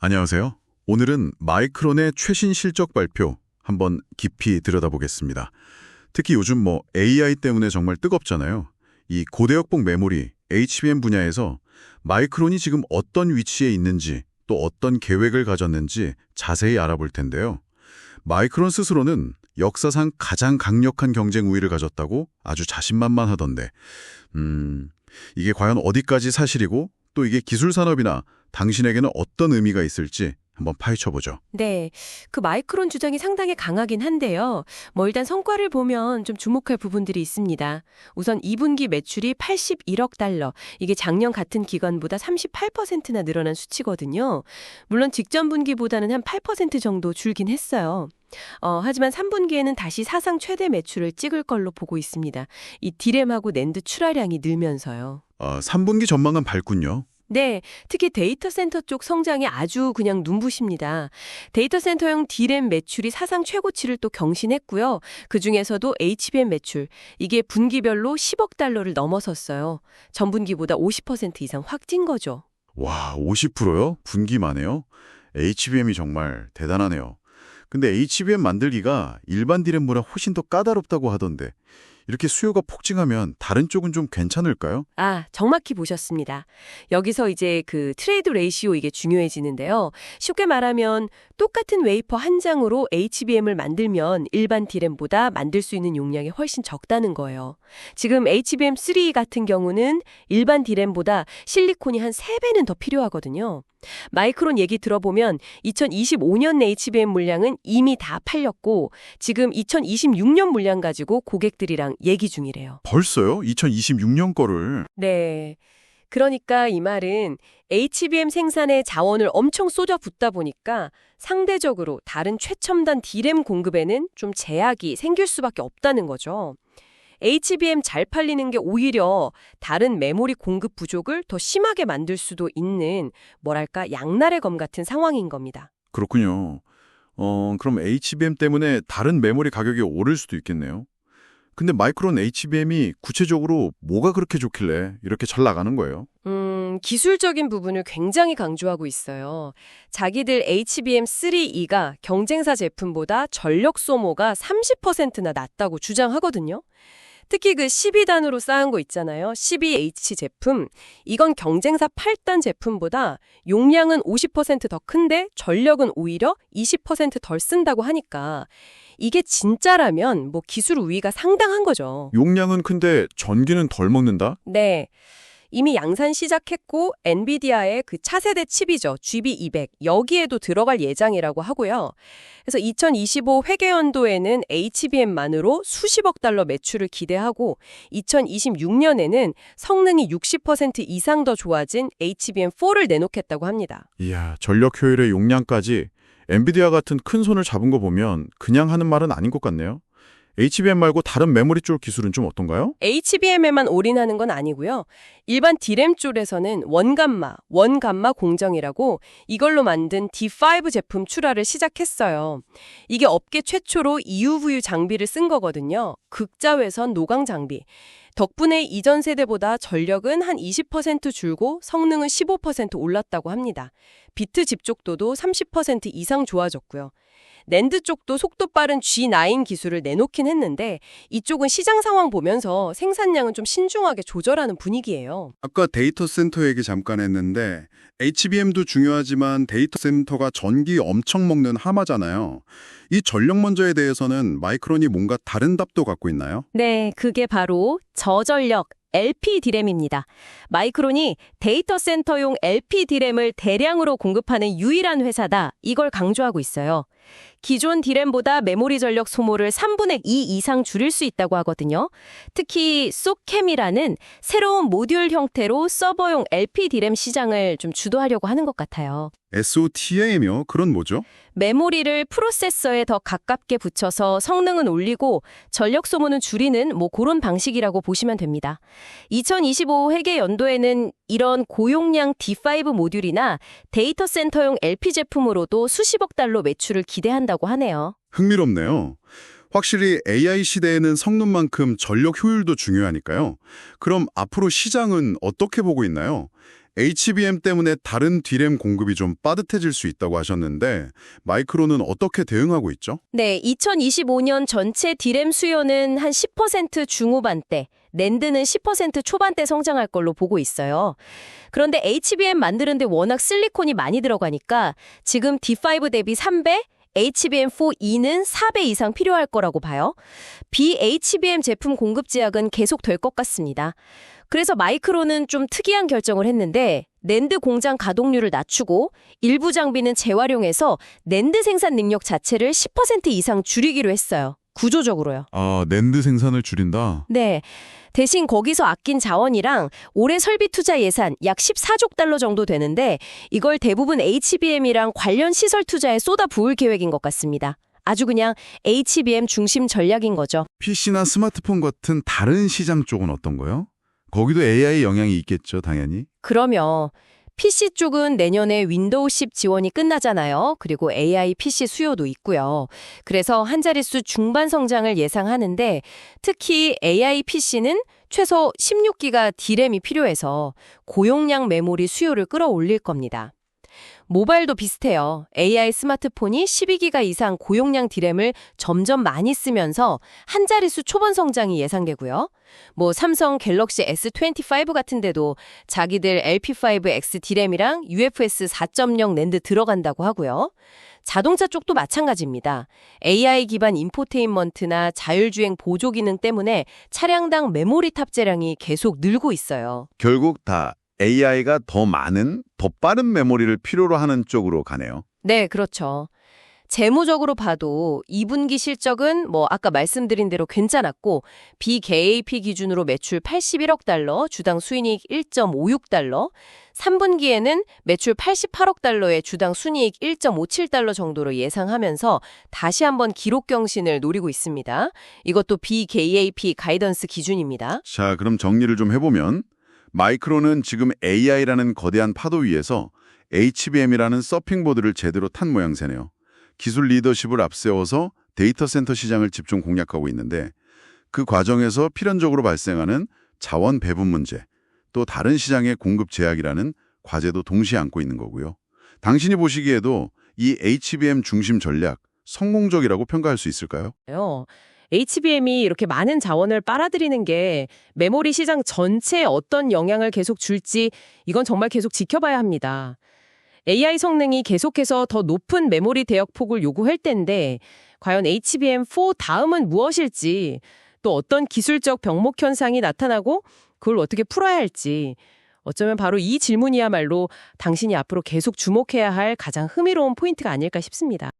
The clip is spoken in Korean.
안녕하세요. 오늘은 마이크론의 최신 실적 발표 한번 깊이 들여다보겠습니다. 특히 요즘 뭐 AI 때문에 정말 뜨겁잖아요. 이 고대역폭 메모리 HBM 분야에서 마이크론이 지금 어떤 위치에 있는지 또 어떤 계획을 가졌는지 자세히 알아볼 텐데요. 마이크론 스스로는 역사상 가장 강력한 경쟁 우위를 가졌다고 아주 자신만만하던데 음, 이게 과연 어디까지 사실이고 또 이게 기술 산업이나 당신에게는 어떤 의미가 있을지 한번 파헤쳐보죠. 네, 그 마이크론 주장이 상당히 강하긴 한데요. 뭐 일단 성과를 보면 좀 주목할 부분들이 있습니다. 우선 2분기 매출이 81억 달러, 이게 작년 같은 기간보다 38%나 늘어난 수치거든요. 물론 직전 분기보다는 한 8% 정도 줄긴 했어요. 어, 하지만 3분기에는 다시 사상 최대 매출을 찍을 걸로 보고 있습니다. 이 디램하고 낸드 출하량이 늘면서요. 어, 3분기 전망은 밝군요. 네, 특히 데이터 센터 쪽 성장이 아주 그냥 눈부십니다. 데이터 센터용 D램 매출이 사상 최고치를 또 경신했고요. 그 중에서도 HBM 매출, 이게 분기별로 10억 달러를 넘어섰어요. 전분기보다 50% 이상 확 찐 거죠. 와, 50%요? 분기만에요? HBM이 정말 대단하네요. 근데 HBM 만들기가 일반 디램보다 훨씬 더 까다롭다고 하던데 이렇게 수요가 폭증하면 다른 쪽은 좀 괜찮을까요? 아, 정확히 보셨습니다. 여기서 이제 그 트레이드 레이시오 이게 중요해지는데요. 쉽게 말하면 똑같은 웨이퍼 한 장으로 HBM을 만들면 일반 디램보다 만들 수 있는 용량이 훨씬 적다는 거예요. 지금 HBM3 같은 경우는 일반 디램보다 실리콘이 한 3배는 더 필요하거든요. 마이크론 얘기 들어보면 2025년 HBM 물량은 이미 다 팔렸고 지금 2026년 물량 가지고 고객들이랑 얘기 중이래요. 벌써요? 2026년 거를. 네. 그러니까 이 말은 HBM 생산에 자원을 엄청 쏟아붓다 보니까 상대적으로 다른 최첨단 D램 공급에는 좀 제약이 생길 수밖에 없다는 거죠. HBM 잘 팔리는 게 오히려 다른 메모리 공급 부족을 더 심하게 만들 수도 있는 뭐랄까 양날의 검 같은 상황인 겁니다. 그렇군요. 어, 그럼 HBM 때문에 다른 메모리 가격이 오를 수도 있겠네요. 근데 마이크론 HBM이 구체적으로 뭐가 그렇게 좋길래 이렇게 잘 나가는 거예요? 음, 기술적인 부분을 굉장히 강조하고 있어요. 자기들 HBM3E가 경쟁사 제품보다 전력 소모가 30%나 낮다고 주장하거든요. 특히 그 12단으로 쌓은 거 있잖아요. 12H 제품. 이건 경쟁사 8단 제품보다 용량은 50%더 큰데 전력은 오히려 20%덜 쓴다고 하니까 이게 진짜라면 뭐 기술 우위가 상당한 거죠. 용량은 큰데 전기는 덜 먹는다? 네. 이미 양산 시작했고 엔비디아의 그 차세대 칩이죠. GB200 여기에도 들어갈 예정이라고 하고요. 그래서 2025 회계연도에는 HBM만으로 수십억 달러 매출을 기대하고 2026년에는 성능이 60% 이상 더 좋아진 HBM4를 내놓겠다고 합니다. 이야, 전력 효율의 용량까지 엔비디아 같은 큰 손을 잡은 거 보면 그냥 하는 말은 아닌 것 같네요. HBM 말고 다른 메모리 쪽 기술은 좀 어떤가요? HBM에만 올인하는 건 아니고요. 일반 D램 쪽에서는 원감마, 원감마 공정이라고 이걸로 만든 D5 제품 출하를 시작했어요. 이게 업계 최초로 EUV 장비를 쓴 거거든요. 극자외선 노광 장비. 덕분에 이전 세대보다 전력은 한 20% 줄고 성능은 15% 올랐다고 합니다. 비트 집중도도 30% 이상 좋아졌고요. 낸드 쪽도 속도 빠른 G9 기술을 내놓긴 했는데 이쪽은 시장 상황 보면서 생산량은 좀 신중하게 조절하는 분위기예요. 아까 데이터 센터 얘기 잠깐 했는데 HBM도 중요하지만 데이터 센터가 전기 엄청 먹는 하마잖아요. 이 전력 먼저에 대해서는 마이크론이 뭔가 다른 답도 갖고 있나요? 네, 그게 바로 저전력 LP 디램입니다. 마이크론이 데이터 센터용 LP 디램을 대량으로 공급하는 유일한 회사다. 이걸 강조하고 있어요. 기존 디램보다 메모리 전력 소모를 3분의 2 이상 줄일 수 있다고 하거든요. 특히 소캠이라는 새로운 모듈 형태로 서버용 LP 디램 시장을 좀 주도하려고 하는 것 같아요. SOTA이며 그런 뭐죠? 메모리를 프로세서에 더 가깝게 붙여서 성능은 올리고 전력 소모는 줄이는 뭐 그런 방식이라고 보시면 됩니다. 2025 회계 연도에는 이런 고용량 D5 모듈이나 데이터 센터용 LP 제품으로도 수십억 달러 매출을 기대한다고 하네요. 흥미롭네요. 확실히 AI 시대에는 성능만큼 전력 효율도 중요하니까요. 그럼 앞으로 시장은 어떻게 보고 있나요? HBM 때문에 다른 D램 공급이 좀 빠듯해질 수 있다고 하셨는데 마이크론은 어떻게 대응하고 있죠? 네, 2025년 전체 디램 수요는 한 10% 중후반대, 낸드는 10% 초반대 성장할 걸로 보고 있어요. 그런데 HBM 만드는데 워낙 실리콘이 많이 들어가니까 지금 D5 대비 3배, HBM4E는 4배 이상 필요할 거라고 봐요. BHBM 제품 공급 제약은 계속 될 것 같습니다. 그래서 마이크로는 좀 특이한 결정을 했는데 낸드 공장 가동률을 낮추고 일부 장비는 재활용해서 낸드 생산 능력 자체를 10% 이상 줄이기로 했어요. 구조적으로요. 아, 낸드 생산을 줄인다. 네. 대신 거기서 아낀 자원이랑 올해 설비 투자 예산 약 14조 달러 정도 되는데 이걸 대부분 HBM이랑 관련 시설 투자에 쏟아 부을 계획인 것 같습니다. 아주 그냥 HBM 중심 전략인 거죠. PC나 스마트폰 같은 다른 시장 쪽은 어떤 거요? 거기도 AI 영향이 있겠죠, 당연히. 그러면 PC 쪽은 내년에 윈도우 10 지원이 끝나잖아요. 그리고 AI PC 수요도 있고요. 그래서 한 자릿수 중반 성장을 예상하는데 특히 AI PC는 최소 16기가 D램이 필요해서 고용량 메모리 수요를 끌어올릴 겁니다. 모바일도 비슷해요. AI 스마트폰이 12기가 이상 고용량 D램을 점점 많이 쓰면서 한 자릿수 초반 성장이 예상되고요. 뭐 삼성 갤럭시 S25 같은 데도 자기들 LP5X D램이랑 UFS 4.0 낸드 들어간다고 하고요. 자동차 쪽도 마찬가지입니다. AI 기반 인포테인먼트나 자율주행 보조 기능 때문에 차량당 메모리 탑재량이 계속 늘고 있어요. 결국 다 AI가 더 많은, 더 빠른 메모리를 필요로 하는 쪽으로 가네요. 네, 그렇죠. 재무적으로 봐도 2분기 실적은 뭐 아까 말씀드린 대로 괜찮았고 BGAP 기준으로 매출 81억 달러, 주당 수익 1.56 달러, 3분기에는 매출 88억 달러에 주당 순이익 1.57 달러 정도로 예상하면서 다시 한번 기록 경신을 노리고 있습니다. 이것도 BGAP 가이던스 기준입니다. 자, 그럼 정리를 좀 해보면 마이크론은 지금 AI라는 거대한 파도 위에서 HBM이라는 서핑보드를 제대로 탄 모양새네요. 기술 리더십을 앞세워서 데이터 센터 시장을 집중 공략하고 있는데 그 과정에서 필연적으로 발생하는 자원 배분 문제, 또 다른 시장의 공급 제약이라는 과제도 동시에 안고 있는 거고요. 당신이 보시기에도 이 HBM 중심 전략 성공적이라고 평가할 수 있을까요? 요. HBM이 이렇게 많은 자원을 빨아들이는 게 메모리 시장 전체에 어떤 영향을 계속 줄지 이건 정말 계속 지켜봐야 합니다. AI 성능이 계속해서 더 높은 메모리 대역 폭을 요구할 텐데 과연 HBM4 다음은 무엇일지 또 어떤 기술적 병목 현상이 나타나고 그걸 어떻게 풀어야 할지 어쩌면 바로 이 질문이야말로 당신이 앞으로 계속 주목해야 할 가장 흥미로운 포인트가 아닐까 싶습니다.